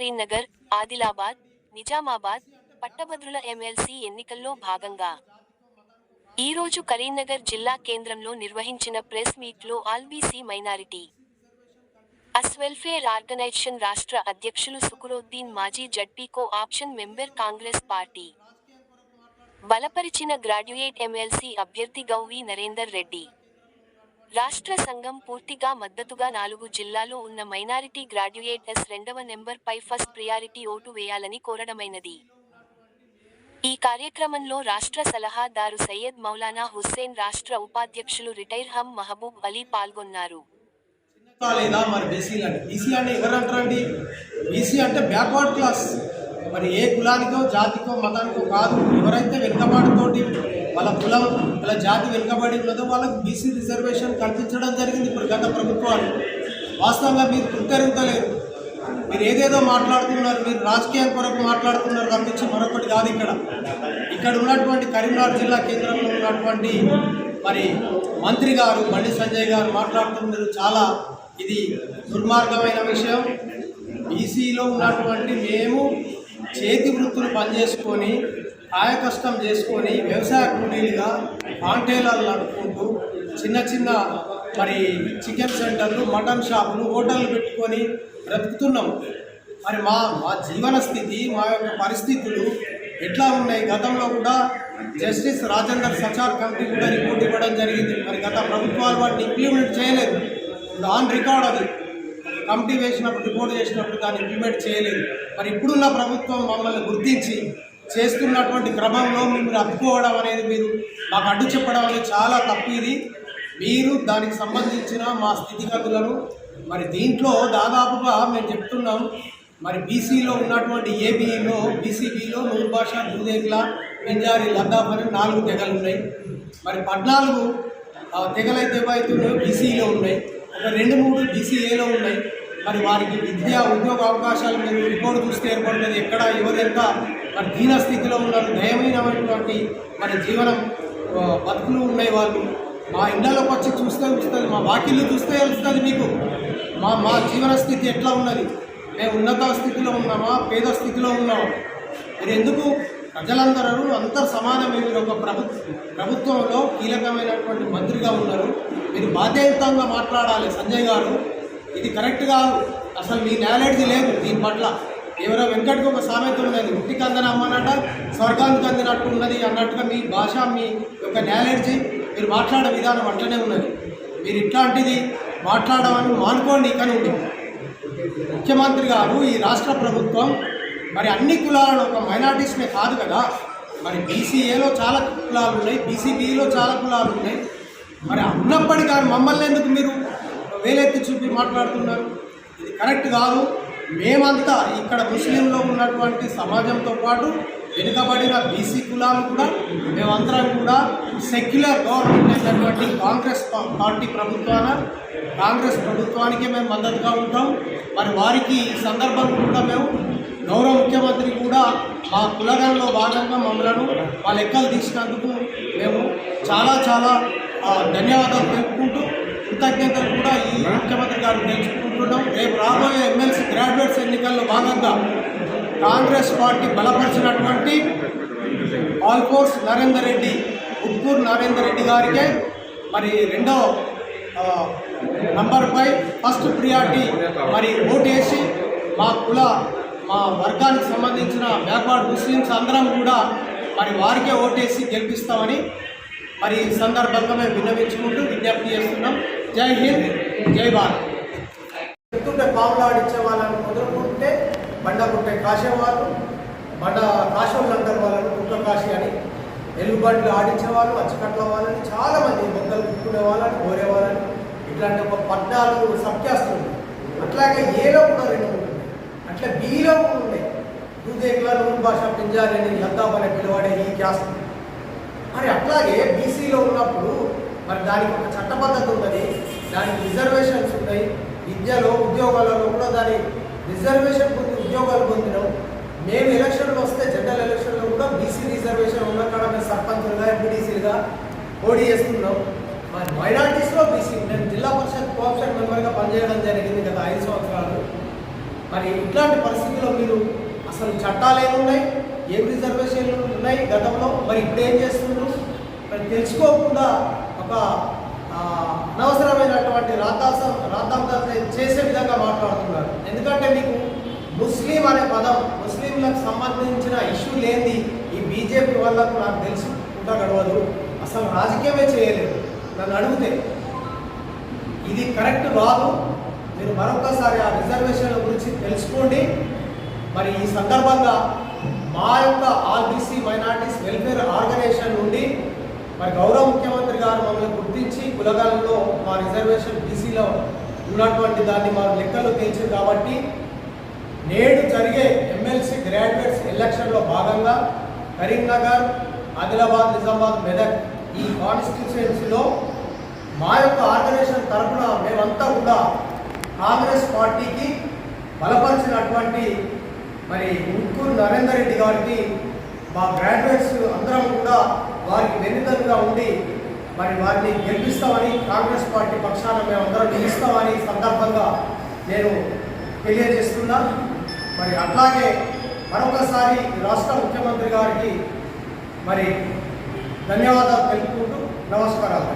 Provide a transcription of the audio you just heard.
కరీంనగర్ ఆదిలాబాద్ నిజామాబాద్ పట్టభద్రుల ఎమ్మెల్సీ ఎన్నికల్లో భాగంగా. ఈరోజు కరీంనగర్ జిల్లా కేంద్రంలో నిర్వహించిన ప్రెస్ మీట్లో ఆల్బీసీ మైనారిటీ. అస్ వెల్ఫేర్ ఆర్గనైజేషన్ రాష్ట్ర అధ్యక్షులు సుకురోద్దీన్ మాజీ జడ్పీకో ఆప్షన్ మెంబర్ కాంగ్రెస్ పార్టీ. బలపరిచిన గ్రాడ్యుయేట్ ఎమ్మెల్సీ అభ్యర్థి గౌవి నరేందర్ రెడ్డి. రాష్ట్ర సంఘం పూర్తిగా మద్దతుగా నాలుగు జిల్లాలో ఉన్న మైనారిటీ గ్రాడ్యుయేట్ ఎస్ రెండవ నెంబర్ పై ఫస్ట్ ప్రియారిటీ ఓటు వేయాలని కోరడమైనది. ఈ కార్యక్రమంలో రాష్ట్ర సలహాదారు సయ్యద్ మౌలానా హుస్సేన్ రాష్ట్ర ఉపాధ్యక్షులు రిటైర్ హమ్ మహబూబ్ అలీ పాల్గొన్నారు. లేదా మరి బీసీలు అంటే బీసీ అంటే ఎవరంటారండి? బీసీ అంటే బ్యాక్వర్డ్ క్లాస్. మరి ఏ కులానికో జాతికో మతానికో కాదు. ఎవరైతే వెనుకబాటుతోటి వాళ్ళ కులం వాళ్ళ జాతి వెనుకబడి ఉన్నదో వాళ్ళకి బీసీ రిజర్వేషన్ కల్పించడం జరిగింది ఇప్పుడు గత ప్రభుత్వాలు. వాస్తవంగా మీరు కృతరింతలేరు మీరు ఏదేదో మాట్లాడుతున్నారు మీరు రాజకీయం కొరకు మాట్లాడుతున్నారు తప్పించి మరొకటి కాదు ఇక్కడ. ఇక్కడ ఉన్నటువంటి కరీంనగర్ జిల్లా కేంద్రంలో ఉన్నటువంటి మరి మంత్రి గారు బండి సంజయ్ గారు మాట్లాడుతున్నారు. చాలా ఇది దుర్మార్గమైన విషయం. బీసీలో ఉన్నటువంటి మేము చేతి వృత్తులు పనిచేసుకొని ఆయకష్టం కష్టం చేసుకొని వ్యవసాయ కూలీలుగా కాంటైనర్లు నడుపుకుంటూ చిన్న చిన్న మరి చికెన్ సెంటర్లు మటన్ షాపులు హోటళ్ళు పెట్టుకొని బ్రతుకుతున్నాం. మరి మా మా జీవన స్థితి మా యొక్క పరిస్థితులు ఎట్లా ఉన్నాయి? గతంలో కూడా జస్టిస్ రాజేందర్ సచార్ కమిటీ కూడా రిపోర్ట్ ఇవ్వడం జరిగింది. మరి గత ప్రభుత్వాలు వాటిని ఇంప్లిమెంట్ చేయలేదు. ఆన్ రికార్డ్ అది. కమిటీ వేసినప్పుడు రిపోర్ట్ చేసినప్పుడు దాన్ని ఇంప్లిమెంట్ చేయలేదు. మరి ఇప్పుడున్న ప్రభుత్వం మమ్మల్ని గుర్తించి చేస్తున్నటువంటి క్రమంలో మీరు అప్పుకోవడం అనేది మీరు మాకు అడ్డు చెప్పడం అనేది చాలా తప్పు ఇది. మీరు దానికి సంబంధించిన మా స్థితిగతులను మరి దీంట్లో దాదాపుగా మేము చెప్తున్నాం. మరి బీసీలో ఉన్నటువంటి ఏబీలో బీసీబీలో నూరు భాష దూదేగ్ల పెంజారి లద్దాఫ్ అని నాలుగు తెగలు ఉన్నాయి. మరి పద్నాలుగు ఆ, తెగలైతే ఏవైతున్నాయో బీసీలో ఉన్నాయి. ఒక రెండు మూడు బీసీఏలో ఉన్నాయి. మరి వారికి విద్య ఉద్యోగ అవకాశాలు మీరు రిపోర్ట్ చూస్తే ఏర్పడుతుంది. ఎక్కడ ఎవరెంత మరి దీనస్థితిలో ఉన్నారు దయమైనటువంటి మన జీవనం బతుకులు ఉన్నాయి వాళ్ళు. మా ఇళ్ళలోకి వచ్చి చూస్తే వస్తుంది మా వాకిళ్ళు చూస్తే వస్తుంది మీకు. మా మా జీవన స్థితి ఎట్లా ఉన్నది? మేము ఉన్నత స్థితిలో ఉన్నామా? పేద స్థితిలో ఉన్నామా? మీరు ఎందుకు? ప్రజలందరూ అందరు సమానమే మీరు ఒక ప్రభు ప్రభుత్వంలో కీలకమైనటువంటి మంత్రిగా ఉన్నారు. మీరు బాధ్యతంగా మాట్లాడాలి సంజయ్ గారు. ఇది కరెక్ట్ కాదు. అసలు మీ నాలెడ్జ్ లేదు దీని పట్ల. ఎవరో వెంకట్కి ఒక సామెత ఉన్నది. ఉట్టికి అందని స్వర్గానికి అందినట్టు ఉన్నది అన్నట్టుగా మీ భాష మీ యొక్క నాలెడ్జ్ మీరు మాట్లాడే విధానం అట్లనే ఉన్నది. మీరు ఇట్లాంటిది మాట్లాడమని మానుకోండి కానీ నుండి. ముఖ్యమంత్రి గారు ఈ రాష్ట్ర ప్రభుత్వం మరి అన్ని కులాలను ఒక మైనార్టీస్నే కాదు కదా. మరి బీసీఏలో చాలా కులాలు ఉన్నాయి బీసీబీలో చాలా కులాలు ఉన్నాయి. మరి అన్నప్పటికీ మమ్మల్ని ఎందుకు మీరు వేలెత్తి చూపి మాట్లాడుతున్నారు? ఇది కరెక్ట్ కాదు. మేమంతా ఇక్కడ ముస్లింలో ఉన్నటువంటి సమాజంతో పాటు వెనుకబడిన బీసీ కులాలు కూడా మేమందరం కూడా సెక్యులర్ గవర్నమెంట్ అయినటువంటి కాంగ్రెస్ పార్టీ ప్రభుత్వాన కాంగ్రెస్ ప్రభుత్వానికి మేము మద్దతుగా ఉంటాం. మరి వారికి ఈ సందర్భంగా కూడా మేము గౌరవ ముఖ్యమంత్రి కూడా మా కులగంలో భాగంగా మమ్మలను మా లెక్కలు తీసినందుకు మేము చాలా చాలా ధన్యవాదాలు తెలుపుకుంటూ కృతజ్ఞతలు కూడా ఈ ముఖ్యమంత్రి గారు తెలుసుకుంటున్నాం. రేపు రాబోయే ఎమ్మెల్సీ గ్రాడ్యుయేట్స్ ఎన్నికల్లో భాగంగా కాంగ్రెస్ పార్టీ బలపరిచినటువంటి ఆల్ఫోర్స్ నరేందర్ రెడ్డి ఉప్పూర్ నరేందర్ రెడ్డి గారికే మరి రెండో నంబర్పై ఫస్ట్ ప్రియారిటీ మరి ఓటేసి మా కుల మా వర్గానికి సంబంధించిన బ్యాక్వర్డ్ ముస్లిమ్స్ అందరం కూడా మరి వారికే ఓటేసి గెలిపిస్తామని మరి ఈ సందర్భంగా మేము విన్నవించుకుంటూ విజ్ఞప్తి చేస్తున్నాం. జై హింద్ జై భారత్. చెప్తుంటే పాములు ఆడించే వాళ్ళని మొదలుకుంటే బండ కుట్టే కాసేవాళ్ళు బండ కాశోళ్ళు అంటారు వాళ్ళని కుక్క కాశీ అని ఎలుగుబండ్లు ఆడించే వాళ్ళు అచ్చకట్ల వాళ్ళని చాలామంది మొక్కలు కుట్టుకునే వాళ్ళని కోరే వాళ్ళని ఇట్లాంటి ఒక పద్నాలుగు సబ్క్యాస్ట్లు అట్లాగే ఏలో కూడా రెండు అట్లా బీలో కూడా ఉన్నాయి దూదేకుల నూరు భాష పింజారి అని లద్దాబ్ అనే పిలువడే ఈ క్యాస్ట్. మరి అట్లాగే బీసీలో ఉన్నప్పుడు మరి దానికి ఒక చట్టబద్ధత ఉన్నది దానికి రిజర్వేషన్స్ ఉన్నాయి. విద్యలో ఉద్యోగాలలో కూడా దాని రిజర్వేషన్ పొంది ఉద్యోగాలు పొందినాం. మేము ఎలక్షన్లు వస్తే జనరల్ ఎలక్షన్లో కూడా బీసీ రిజర్వేషన్ ఉన్న కాడ మేము సర్పంచులుగా ఎంపీడీసీలుగా పోటీ చేస్తున్నాం. మరి మైనార్టీస్లో బీసీ నేను జిల్లా పరిషత్ కోఆప్షన్ మెంబర్గా పనిచేయడం జరిగింది గత ఐదు సంవత్సరాలు. మరి ఇట్లాంటి పరిస్థితుల్లో మీరు అసలు చట్టాలు ఏమున్నాయి? ఏం రిజర్వేషన్లు ఉన్నాయి గతంలో. మరి ఇప్పుడు ఏం చేస్తుండ్రు? మరి తెలుసుకోకుండా ఒక అనవసరమైనటువంటి రాతాసం రాతాంత చేసే విధంగా మాట్లాడుతున్నారు. ఎందుకంటే మీకు ముస్లిం అనే పదం ముస్లింలకు సంబంధించిన ఇష్యూ లేనిది ఈ బీజేపీ వాళ్ళకు నాకు తెలుసుకుంటా గడవదు. అసలు రాజకీయమే చేయలేదు. నన్ను అడిగితే ఇది కరెక్ట్ కాదు మీరు మరొకసారి ఆ రిజర్వేషన్ల గురించి తెలుసుకోండి. మరి ఈ సందర్భంగా మా యొక్క ఆర్బీసీ మైనార్టీస్ వెల్ఫేర్ ఆర్గనైజేషన్ నుండి మరి గౌరవ ముఖ్యమంత్రి గారు మమ్మల్ని గుర్తించి కులగాలలో మా రిజర్వేషన్ బీసీలో ఉన్నటువంటి దాన్ని మా లెక్కలు తేల్చింది కాబట్టి నేడు జరిగే ఎమ్మెల్సీ గ్రాడ్యుయేట్స్ ఎలక్షన్లో భాగంగా కరీంనగర్ ఆదిలాబాద్ నిజామాబాద్ మెదక్ ఈ కాన్స్టిట్యూన్సీలో మా యొక్క ఆర్గనైజేషన్ తరఫున మేమంతా కూడా కాంగ్రెస్ పార్టీకి బలపరిచినటువంటి మరి ముక్కూరు నరేందర్ రెడ్డి గారికి మా గ్రాడ్యుయేట్స్ అందరం కూడా వారికి వెన్నుదలుగా ఉండి మరి వారిని గెలిపిస్తామని కాంగ్రెస్ పార్టీ పక్షాన మేమందరం అందరం ఈ సందర్భంగా నేను తెలియజేస్తున్నా. మరి అట్లాగే మరొకసారి రాష్ట్ర ముఖ్యమంత్రి గారికి మరి ధన్యవాదాలు తెలుపుకుంటూ నమస్కారాలు.